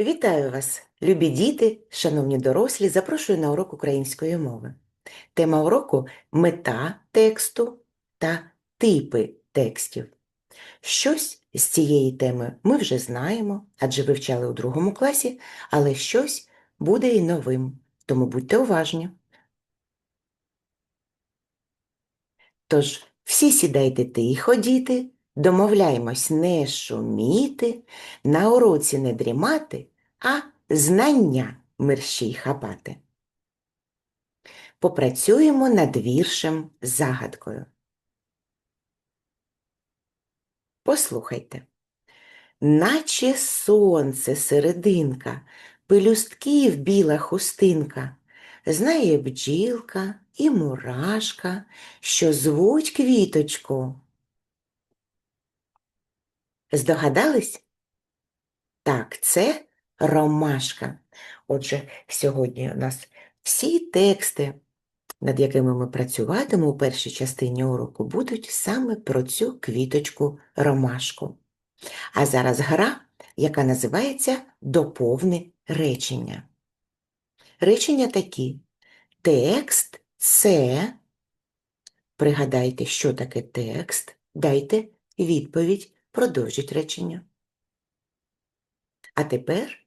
Вітаю вас, любі діти, шановні дорослі, запрошую на урок української мови. Тема уроку мета тексту та типи текстів. Щось з цієї теми ми вже знаємо, адже вивчали у другому класі, але щось буде і новим, тому будьте уважні. Тож, всі сідайте тихо, діти, домовляємось не шуміти, на уроці не дрімати, а знання мерщій хапати. Попрацюємо над віршем загадкою. Послухайте. Наче сонце серединка, пелюстків біла хустинка, знає бджілка і мурашка, що звуть квіточку. Здогадались? Так, це ромашка. Отже, сьогодні у нас всі тексти, над якими ми працюватимемо у першій частині уроку, будуть саме про цю квіточку ромашку. А зараз гра, яка називається Доповни речення. Речення такі. Текст це. Пригадайте, що таке текст, дайте відповідь, продовжіть речення. А тепер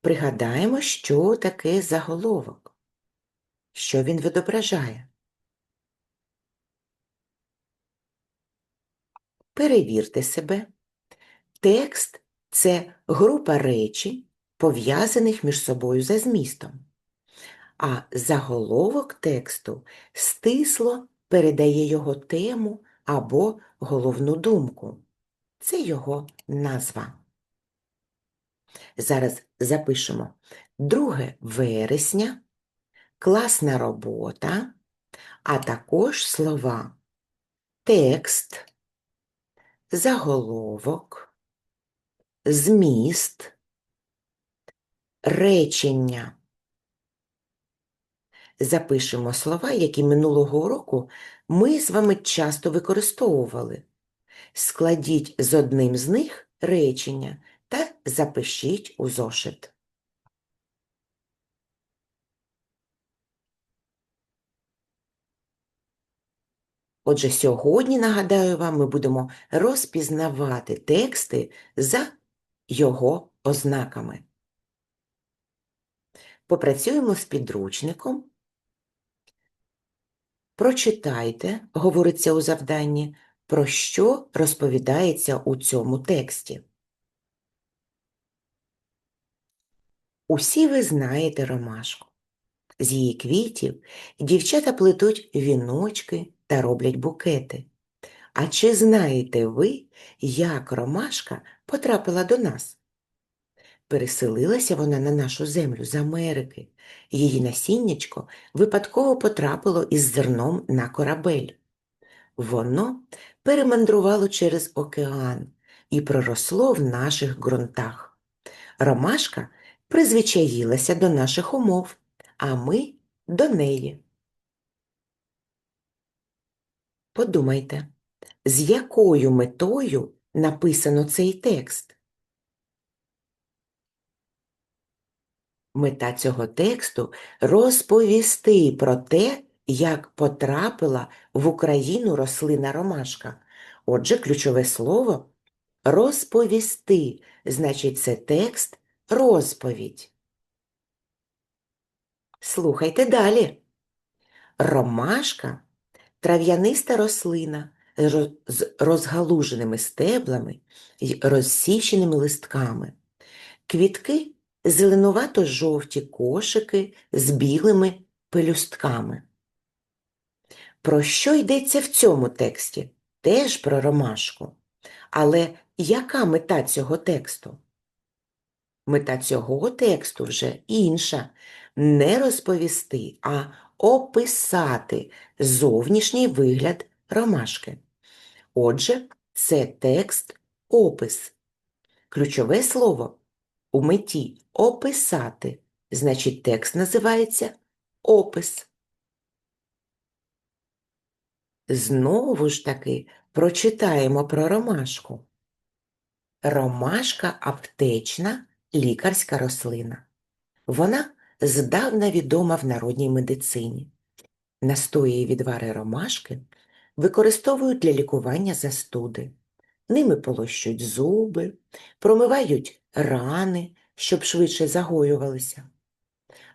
пригадаємо, що таке заголовок, що він відображає. Перевірте себе. Текст це група речень, пов'язаних між собою за змістом, а заголовок тексту стисло передає його тему або головну думку. Це його назва. Зараз запишемо 2 вересня, класна робота, а також слова текст, заголовок, зміст, речення. Запишемо слова, які минулого уроку ми з вами часто використовували. Складіть з одним з них речення та запишіть у зошит. Отже, сьогодні, нагадаю вам, ми будемо розпізнавати тексти за його ознаками. Попрацюємо з підручником. Прочитайте, говориться у завданні, про що розповідається у цьому тексті. Усі ви знаєте ромашку. З її квітів дівчата плетуть віночки та роблять букети. А чи знаєте ви, як ромашка потрапила до нас? Переселилася вона на нашу землю з Америки. Її насіннячко випадково потрапило із зерном на корабель. Воно перемандрувало через океан і проросло в наших ґрунтах. Ромашка призвичаїлася до наших умов, а ми до неї. Подумайте, з якою метою написано цей текст? Мета цього тексту розповісти про те, як потрапила в Україну рослина ромашка. Отже, ключове слово розповісти, значить, це текст розповідь. Слухайте далі. Ромашка трав'яниста рослина з розгалуженими стеблами й розсіченими листками. Квітки зеленувато-жовті кошики з білими пелюстками. Про що йдеться в цьому тексті? Теж про ромашку. Але яка мета цього тексту? Мета цього тексту вже інша не розповісти, а описати зовнішній вигляд ромашки. Отже, це текст опис. Ключове слово у меті описати, значить, текст називається опис. Знову ж таки прочитаємо про ромашку. Ромашка аптечна лікарська рослина. Вона здавна відома в народній медицині. Настої і відвари ромашки використовують для лікування застуди. Ними полощуть зуби, промивають рани, щоб швидше загоювалися.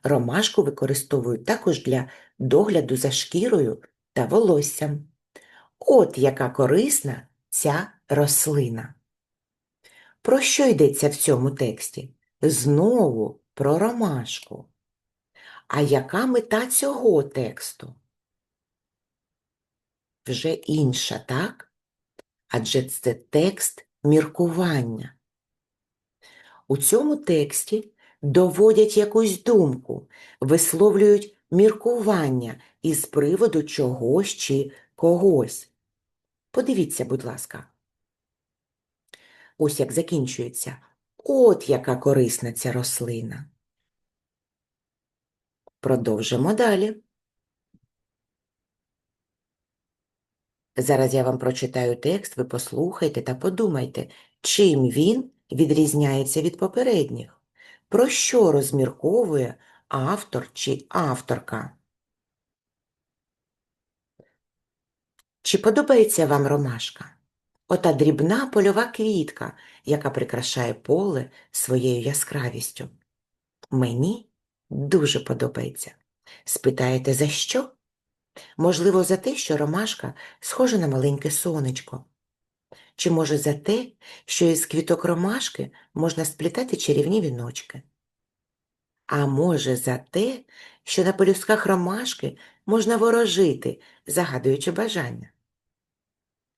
Ромашку використовують також для догляду за шкірою та волоссям. От яка корисна ця рослина. Про що йдеться в цьому тексті? Знову про ромашку. А яка мета цього тексту? Вже інша, так? Адже це текст міркування. У цьому тексті доводять якусь думку, висловлюють міркування із приводу чогось чи когось. Подивіться, будь ласка. Ось як закінчується. От яка корисна ця рослина. Продовжимо далі. Зараз я вам прочитаю текст, ви послухайте та подумайте, чим він відрізняється від попередніх. Про що розмірковує автор чи авторка? Чи подобається вам ромашка? Ота дрібна польова квітка, яка прикрашає поле своєю яскравістю. Мені дуже подобається. Спитаєте, за що? Можливо, за те, що ромашка схожа на маленьке сонечко. Чи може за те, що із квіток ромашки можна сплітати чарівні віночки? А може за те, що на пелюстках ромашки можна ворожити, загадуючи бажання?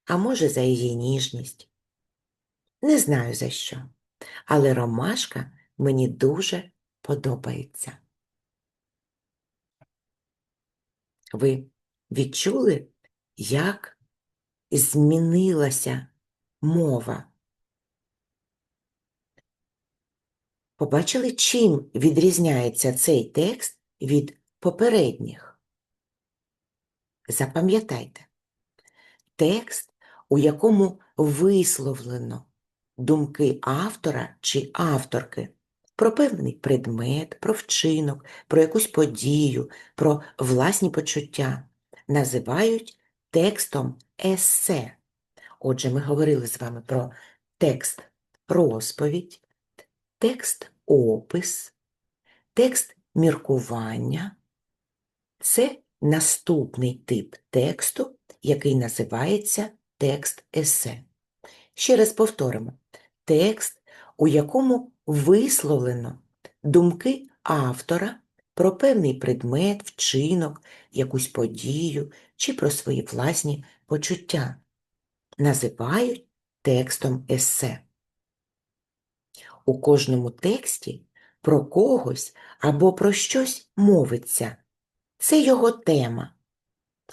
А може за її ніжність? Не знаю за що, але ромашка мені дуже подобається. Ви відчули, як змінилася мова? Побачили, чим відрізняється цей текст від попередніх? Запам'ятайте, текст, у якому висловлено думки автора чи авторки про певний предмет, про вчинок, про якусь подію, про власні почуття, називають текстом есе. Отже, ми говорили з вами про текст розповідь, текст опис, текст міркування. Це наступний тип тексту, який називається текст есе. Ще раз повторимо: текст, у якому висловлено думки автора про певний предмет, вчинок, якусь подію чи про свої власні почуття, називають текстом есе. У кожному тексті про когось або про щось мовиться. Це його тема.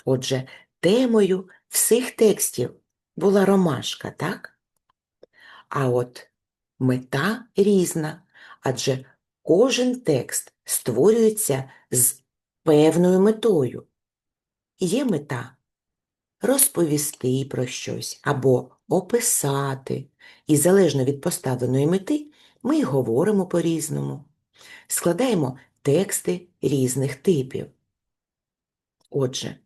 Отже, темою всіх текстів була ромашка, так? А от мета різна, адже кожен текст створюється з певною метою. Є мета розповісти про щось або описати, і залежно від поставленої мети ми й говоримо по-різному, складаємо тексти різних типів. Отже,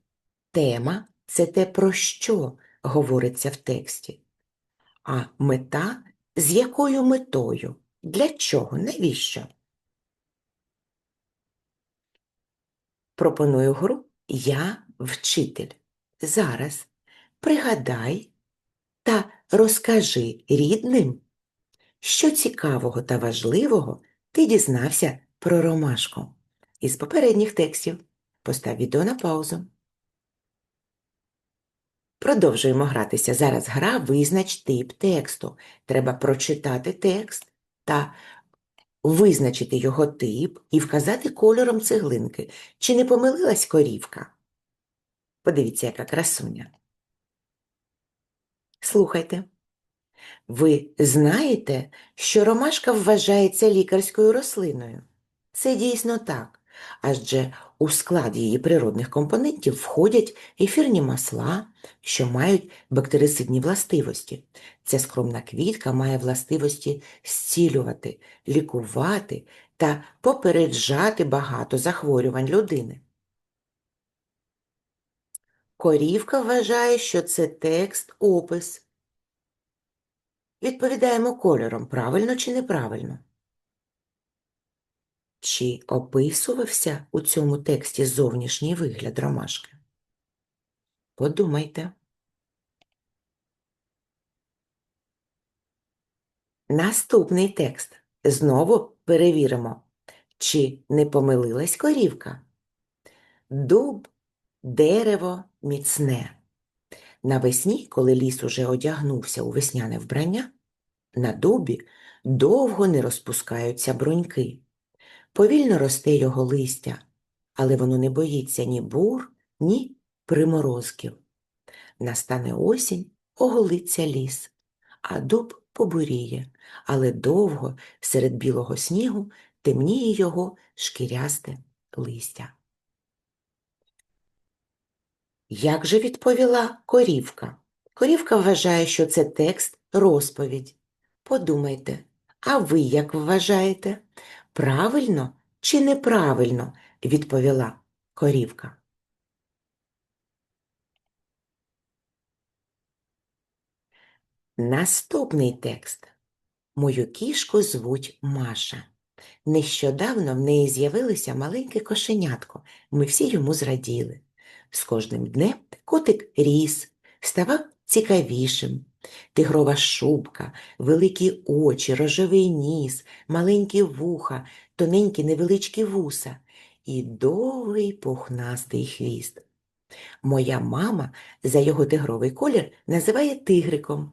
тема це те, про що говориться в тексті, а мета з якою метою? Для чого? Навіщо? Пропоную гру Я вчитель. Зараз пригадай та розкажи рідним, що цікавого та важливого ти дізнався про ромашку. Із попередніх текстів постав відео на паузу. Продовжуємо гратися. Зараз гра визнач тип тексту. Треба прочитати текст та визначити його тип і вказати кольором цеглинки. Чи не помилилась корівка? Подивіться, яка красуня. Слухайте. Ви знаєте, що ромашка вважається лікарською рослиною? Це дійсно так. адже у склад її природних компонентів входять ефірні масла, що мають бактерицидні властивості. Ця скромна квітка має властивості зцілювати, лікувати та попереджати багато захворювань людини. Корівка вважає, що це текст опис. Відповідаємо кольором, правильно чи неправильно. Чи описувався у цьому тексті зовнішній вигляд ромашки? Подумайте. Наступний текст. Знову перевіримо, чи не помилилась корівка. Дуб, дерево міцне. Навесні, коли ліс уже одягнувся у весняне вбрання, на дубі довго не розпускаються бруньки. Повільно росте його листя, але воно не боїться ні бур, ні приморозків. Настане осінь, оголиться ліс, а дуб побуріє, але довго серед білого снігу темніє його шкірясте листя. Як же відповіла корівка? Корівка вважає, що це текст розповідь. Подумайте, а ви як вважаєте? Правильно чи неправильно? відповіла корівка. Наступний текст. Мою кішку звуть Маша. Нещодавно в неї з'явилося маленьке кошенятко. Ми всі йому зраділи. З кожним днем котик ріс, ставав цікавішим. Тигрова шубка, великі очі, рожевий ніс, маленькі вуха, тоненькі невеличкі вуса і довгий пухнастий хвіст. Моя мама за його тигровий колір називає тигриком,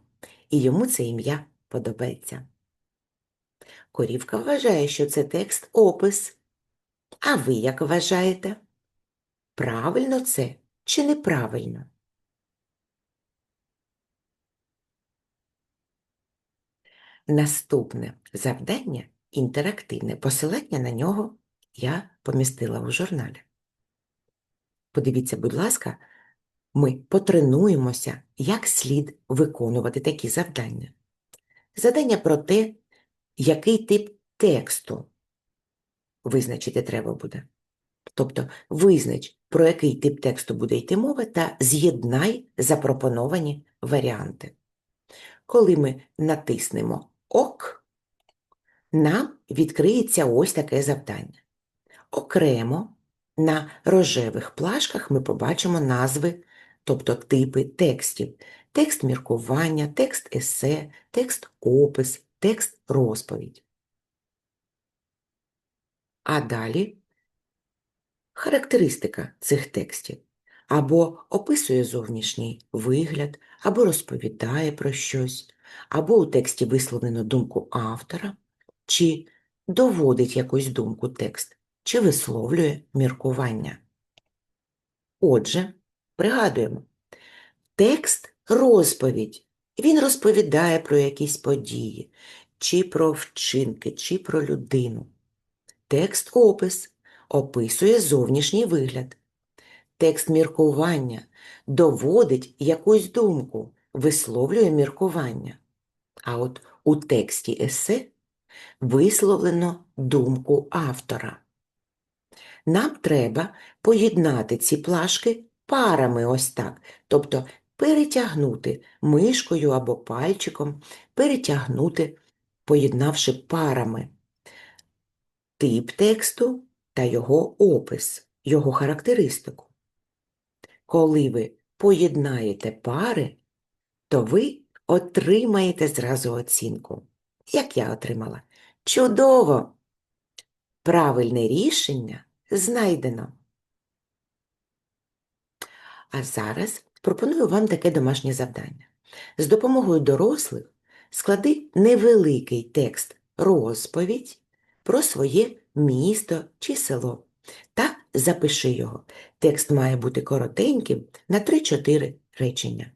і йому це ім'я подобається. Корівка вважає, що це текст опис. А ви як вважаєте? Правильно це чи неправильно? Наступне завдання інтерактивне посилання на нього я помістила у журналі. Подивіться, будь ласка, ми потренуємося, як слід виконувати такі завдання. Завдання про те, який тип тексту визначити треба буде. Тобто визнач, про який тип тексту буде йти мова, та з'єднай запропоновані варіанти. Коли ми натиснемо ОК, нам відкриється ось таке завдання. Окремо на рожевих плашках ми побачимо назви, тобто типи текстів. Текст міркування, текст есе, текст опис, текст розповідь. А далі характеристика цих текстів або описує зовнішній вигляд, або розповідає про щось, або у тексті висловлено думку автора, чи доводить якусь думку текст, чи висловлює міркування. Отже, пригадуємо, текст розповідь. Він розповідає про якісь події, чи про вчинки, чи про людину. Текст опис описує зовнішній вигляд. Текст міркування доводить якусь думку, висловлює міркування. А от у тексті есе висловлено думку автора. Нам треба поєднати ці плашки парами ось так, тобто перетягнути мишкою або пальчиком, перетягнути, поєднавши парами тип тексту та його опис, його характеристику. Коли ви поєднаєте пари, то ви отримаєте зразу оцінку. Як я отримала? Чудово! Правильне рішення знайдено. А зараз пропоную вам таке домашнє завдання. З допомогою дорослих склади невеликий текст розповідь про своє місто чи село та запиши його. Текст має бути коротеньким на 3-4 речення.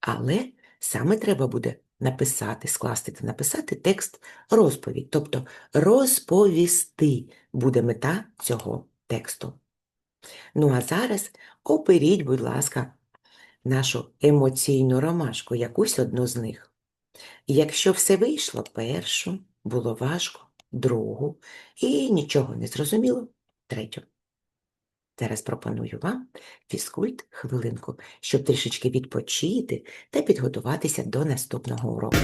Але саме треба буде написати, скласти та написати текст розповідь, тобто розповісти буде мета цього тексту. Ну а зараз оберіть, будь ласка, нашу емоційну ромашку, якусь одну з них. Якщо все вийшло, першу, було важко, другу, і нічого не зрозуміло, третю. Зараз пропоную вам фізкульт хвилинку, щоб трішечки відпочити та підготуватися до наступного уроку.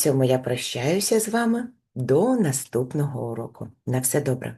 Цьому я прощаюся з вами до наступного уроку. На все добре!